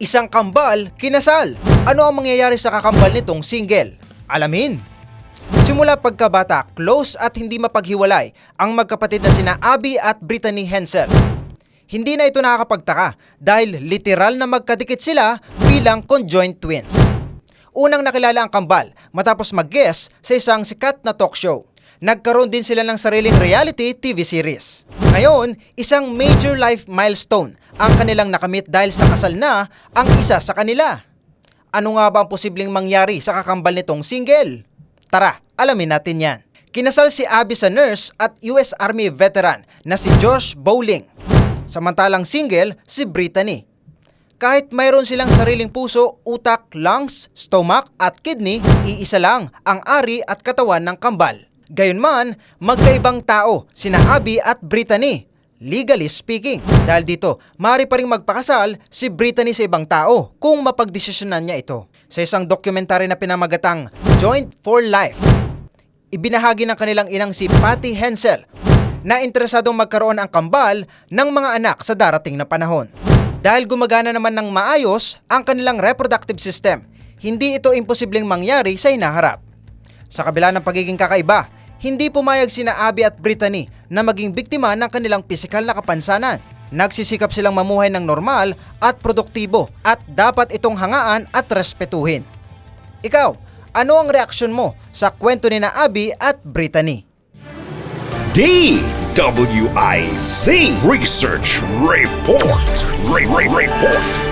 Isang kambal, kinasal. Ano ang mangyayari sa kakambal nitong single? Alamin. Simula pagkabata, close at hindi mapaghiwalay ang magkapatid na sina Abby at Brittany Hensel. Hindi na ito nakakapagtaka dahil literal na magkadikit sila bilang conjoined twins. Unang nakilala ang kambal matapos mag-guest sa isang sikat na talk show. Nagkaroon din sila ng sariling reality TV series. Ngayon, isang major life milestone ang kanilang nakamit dahil sa kasal na ang isa sa kanila. Ano nga ba ang posibleng mangyari sa kakambal nitong single? Tara, alamin natin yan. Kinasal si Abby sa nurse at US Army veteran na si Josh Bowling. Samantalang single si Brittany. Kahit mayroon silang sariling puso, utak, lungs, stomach at kidney, iisa lang ang ari at katawan ng kambal. Gayunman, magkaibang tao sina Abby at Brittany. Legally speaking. Dahil dito, maaari pa rin magpakasal si Brittany sa ibang tao kung mapagdesisyonan niya ito. Sa isang dokumentary na pinamagatang Joint for Life, ibinahagi ng kanilang inang si Patty Hensel na interesadong magkaroon ang kambal ng mga anak sa darating na panahon. Dahil gumagana naman ng maayos ang kanilang reproductive system, hindi ito imposibleng mangyari sa hinaharap. Sa kabila ng pagiging kakaiba, hindi pumayag sina Abby at Brittany na maging biktima ng kanilang pisikal na kapansanan. Nagsisikap silang mamuhay ng normal at produktibo at dapat itong hangaan at respetuhin. Ikaw, ano ang reaksyon mo sa kwento ni na Abby at Brittany? DWIZ Research Report. Re- Re- Report.